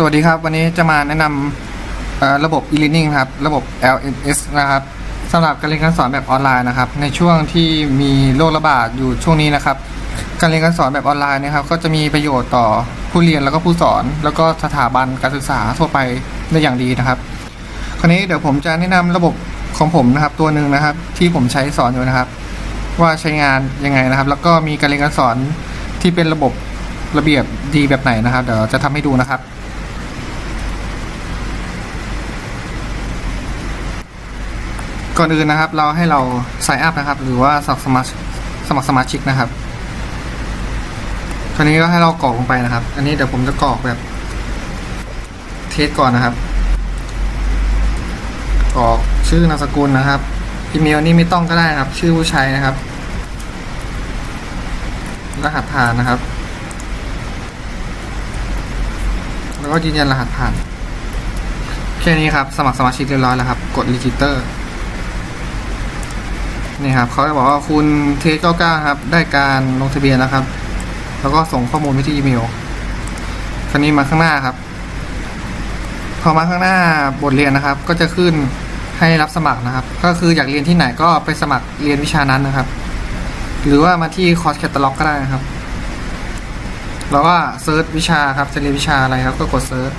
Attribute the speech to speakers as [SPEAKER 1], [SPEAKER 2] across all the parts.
[SPEAKER 1] สวัสดีครับ วันนี้จะมาแนะนำระบบ e-learning ครับ ระบบ LMS นะครับสำหรับการเรียนการสอนแบบออนไลน์นะครับ ในช่วงที่มีโรคระบาดอยู่ช่วงนี้นะครับ การเรียนการสอนแบบออนไลน์นะครับ ก็จะมีประโยชน์ต่อผู้เรียนแล้วก็ผู้สอน แล้วก็สถาบันการศึกษาทั่วไปได้อย่างดีนะครับ คราวนี้เดี๋ยวผมจะแนะนำระบบของผมนะครับ ตัวหนึ่งนะครับ ที่ผมใช้สอนอยู่นะครับ ว่าใช้งานยังไงนะครับ แล้วก็มีการเรียนการสอนที่เป็นระบบระเบียบดีแบบไหนนะครับ เดี๋ยวจะทำให้ดูนะครับ ก่อนอื่นนะครับ เราให้เราไซอัพนะครับ หรือว่าสมัครสมาชิกสมัครสมาชิกนะครับคราวนี้ก็ให้เรากรอกลงไปนะครับ อันนี้เดี๋ยวผมจะกรอกแบบ เทสก่อนนะครับกรอกชื่อนามสกุลนะครับอีเมลนี่ไม่ต้องก็ได้นะครับ ชื่อผู้ใช้นะครับ รหัสผ่านนะครับ แล้วก็ยืนยันรหัสผ่านแค่นี้ครับ สมัครสมาชิกเรียบร้อยแล้วครับ กดรีจิสเตอร์ นี่ครับเขาจะบอกว่าคุณเทส99ครับ ได้การลงทะเบียนนะครับ แล้วก็ส่งข้อมูลไปที่อีเมลคราวนี้มาข้างหน้าครับ พอมาข้างหน้าบทเรียนนะครับ ก็จะขึ้นให้รับสมัครนะครับ ก็คืออยากเรียนที่ไหนก็ไปสมัครเรียนวิชานั้นนะครับ หรือว่ามาที่คอร์สแคตตาล็อกก็ได้นะครับแล้วก็เซิร์ชวิชาครับจะเรียนวิชาอะไรครับ ก็กดเซิร์ช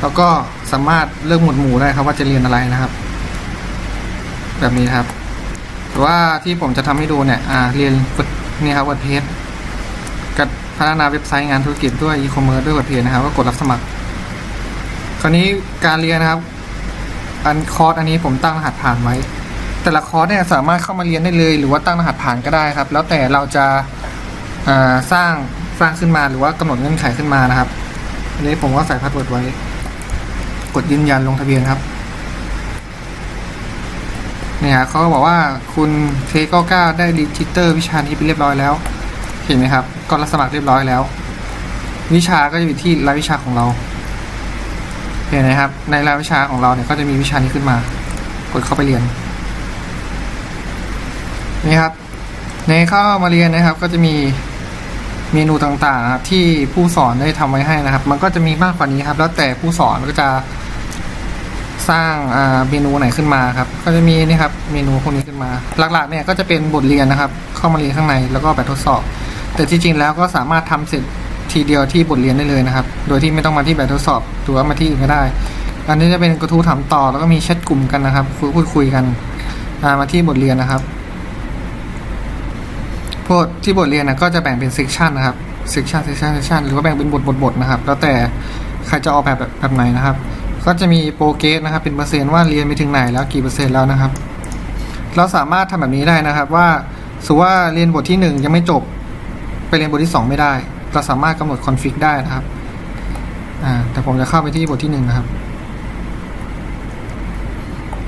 [SPEAKER 1] แล้วก็สามารถเลือกหมวดหมู่ได้ครับว่าจะเรียนอะไรนะครับ แบบนี้ครับ ว่าที่ผมจะทำให้ดูเนี่ยอ่าเรียนนี่ครับ WordPress กับพัฒนาเว็บไซต์งานธุรกิจด้วย e-commerce ด้วย WordPress นะครับ ก็กดรับสมัคร คราวนี้การเรียนนะครับ อันคอร์สอันนี้ผมตั้งรหัสผ่านไว้ แต่ละคอร์สเนี่ยสามารถเข้ามาเรียนได้เลย หรือว่าตั้งรหัสผ่านก็ได้ครับ แล้วแต่เราจะอ่าสร้างสร้างขึ้นมาหรือว่ากำหนดเงื่อนไขขึ้นมานะครับอันนี้ผมก็ใส่พาสเวิร์ดไว้ กดยืนยันลงทะเบียนครับ เนี่ยฮะเขาก็บอกว่าคุณเทก้าก้าได้รีจิสเตอร์วิชานี้ไปเรียบร้อยแล้ว เห็นไหมครับ ก็รับสมัครเรียบร้อยแล้ว วิชาก็จะอยู่ที่รายวิชาของเรา เห็นไหมครับ ในรายวิชาของเราเนี่ยก็จะมีวิชานี้ขึ้นมา กดเข้าไปเรียน นี่ครับ ในเข้ามาเรียนนะครับ ก็จะมีเมนูต่างๆครับที่ผู้สอนได้ทำไว้ให้นะครับ มันก็จะมีมากกว่านี้ครับ แล้วแต่ผู้สอนก็จะ สร้างเมนูไหนขึ้นมาครับ ก็จะมีนี่ครับเมนูพวกนี้ขึ้นมา หลักๆเนี่ยก็จะเป็นบทเรียนนะครับ เข้ามาเรียนข้างในแล้วก็แบบทดสอบ แต่ที่จริงแล้วก็สามารถทำเสร็จทีเดียวที่บทเรียนได้เลยนะครับ โดยที่ไม่ต้องมาที่แบบทดสอบหรือว่ามาที่อื่นก็ได้ อันนี้จะเป็นกระทู้ถามต่อแล้วก็มีแชทกลุ่มกันนะครับคุยพูดคุยกันมาที่บทเรียนนะครับพวกที่บทเรียนนะก็จะแบ่งเป็นเซกชันนะครับเซกชันเซกชันเซกชันหรือว่าแบ่งเป็นบทบทบทนะครับ แล้วแต่ใครจะออกแบบแบบไหนนะครับ ก็จะมีโปรเกสนะครับเป็นเปอร์เซ็นต์ว่าเรียนไปถึงไหนแล้วกี่เปอร์เซ็นต์แล้วนะครับ เราสามารถทำแบบนี้ได้นะครับว่าสมมุติว่าเรียนบทที่หนึ่งยังไม่จบ ไปเรียนบทที่สองไม่ได้ เราสามารถกำหนดคอนฟิกได้นะครับอ่าแต่ผมจะเข้าไปที่บทที่หนึ่งนะครับ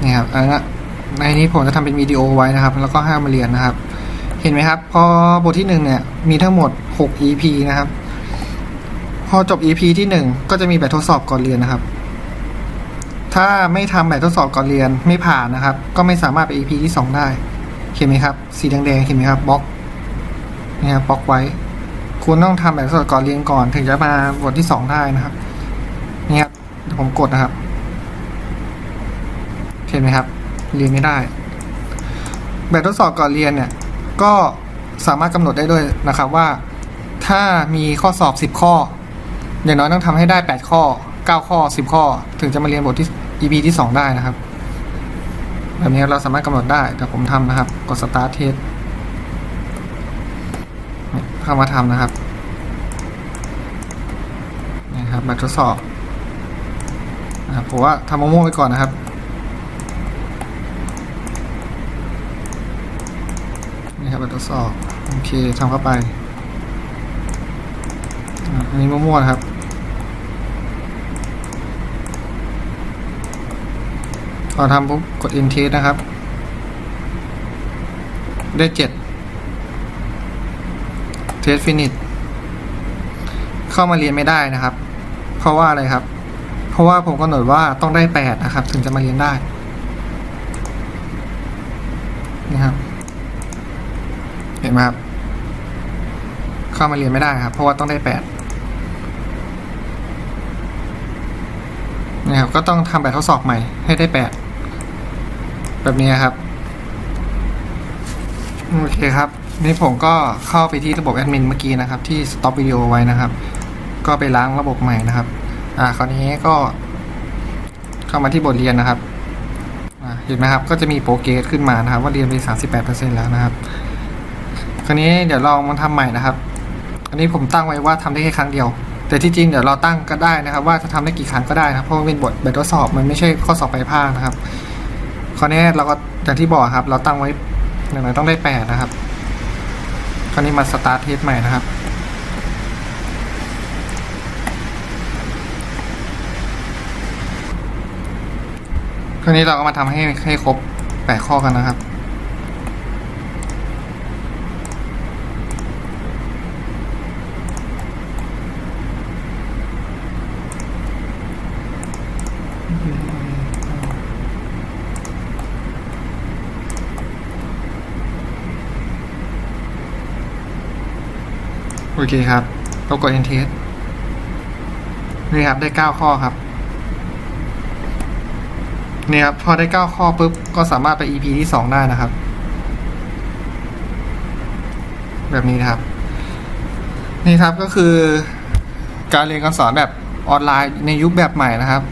[SPEAKER 1] นี่ครับอันนั้นในนี้ผมจะทำเป็นวิดีโอไว้นะครับ แล้วก็ให้ามาเรียนนะครับ เห็นไหมครับ พอบทที่หนึ่งเนี่ย มีทั้งหมด 6 EP นะครับ พอจบ EP ที่หนึ่งก็จะมีแบบทดสอบก่อนเรียนนะครับ ถ้าไม่ทำแบบทดสอบก่อนเรียนไม่ผ่านนะครับ ก็ไม่สามารถไป EP ที่สองได้ เห็นไหมครับ สีแดงๆเห็นไหมครับบล็อกนี่ยครับบล็อกไว้ คุณต้องทำแบบทดสอบก่อนเรียนก่อน ถึงจะมาบทที่สองได้นะครับนี่ครับผมกดนะครับ เห็นไหมครับ เรียนไม่ได้ แบบทดสอบก่อนเรียนเนี่ย ก็สามารถกำหนดได้ด้วยนะครับว่า ถ้ามีข้อสอบ 10 ข้ออย่างน้อยต้องทำให้ได้ 8 ข้อ 9 ข้อ 10 ข้อ ถึงจะมาเรียนบทที่ EP ที่ 2 ได้นะครับ แบบนี้เราสามารถกำหนดได้แต่ผมทำนะครับ กด start test เข้ามาทำนะครับนี่ครับแบบทดสอบนะครับผมว่าทำมั่วๆไปก่อนนะครับนี่ครับแบบทดสอบ โอเคทำเข้าไปอันนี้มั่วๆนะครับ อทำปุ๊บกด intake นะครับ ได้เจ็ด test finish เข้ามาเรียนไม่ได้นะครับ เพราะว่าอะไรครับ เพราะว่าผมกำหนดว่าต้องได้แปดนะครับ ถึงจะมาเรียนได้นี่ครับ เห็นไหมครับ เข้ามาเรียนไม่ได้ครับ เพราะว่าต้องได้แปดนะครับ ก็ต้องทำแบบทดสอบใหม่ให้ได้แปด แบบนี้ครับ โอเคครับ นี่ผมก็เข้าไปที่ระบบแอดมินเมื่อกี้นะครับ ที่สต็อปวิดีโอไว้นะครับ ก็ไปล้างระบบใหม่นะครับ อ่า คราวนี้ก็ เข้ามาที่บทเรียนนะครับอ่าเห็นไหมครับ ก็จะมีโปรเกรสขึ้นมานะครับ ว่าเรียนไป 38%แล้วนะครับ คราวนี้เดี๋ยวลองมาทำใหม่นะครับ อันนี้ผมตั้งไว้ว่าทำได้แค่ครั้งเดียว แต่ที่จริงเดี๋ยวเราตั้งก็ได้นะครับ ว่าจะทำได้กี่ครั้งก็ได้นะ เพราะมันเป็นบทแบบทดสอบมันไม่ใช่ข้อสอบปลายภาคนะครับ คราวนี้เราก็อย่างที่บอกครับ เราตั้งไว้อย่างไรต้องได้แปดนะครับ คราวนี้มาสตาร์ทเทสใหม่นะครับคราวนี้เราก็มาทำให้ให้ครบแปดข้อกันนะครับ โอเคครับเรากด enter นี่ครับได้เก้าข้อครับนี่ครับพอได้เก้าข้อปุ๊บก็สามารถไป EP ที่สองได้นะครับ แบบนี้นะครับ นี่ครับก็คือ การเรียนการสอนแบบออนไลน์ในยุคแบบใหม่นะครับ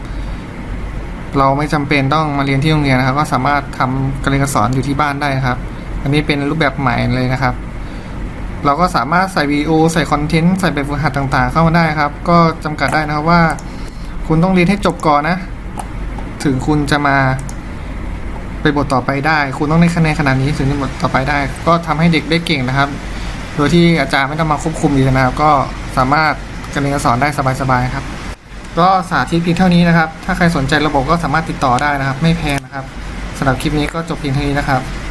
[SPEAKER 1] เราไม่จำเป็นต้องมาเรียนที่โรงเรียนนะครับ ก็สามารถทำการเรียนการสอนอยู่ที่บ้านได้ครับ อันนี้เป็นรูปแบบใหม่เลยนะครับ เราก็สามารถใส่วิดีโอใส่คอนเทนต์ใส่แบบฝึกหัดต่างๆ เข้ามาได้ครับ ก็จำกัดได้นะครับว่า คุณต้องเรียนให้จบก่อนนะ ถึงคุณจะมาไปบทต่อไปได้ คุณต้องได้คะแนนขนาดนี้ถึงจะบทต่อไปได้ ก็ทำให้เด็กได้เก่งนะครับ โดยที่อาจารย์ไม่ต้องมาควบคุมอยู่นะครับ ก็สามารถการเรียนการสอนได้สบายๆครับ ก็สาธิตเพียงเท่านี้นะครับ ถ้าใครสนใจระบบก็สามารถติดต่อได้นะครับ ไม่แพงนะครับสำหรับคลิปนี้ก็จบเพียงเท่านี้นะครับ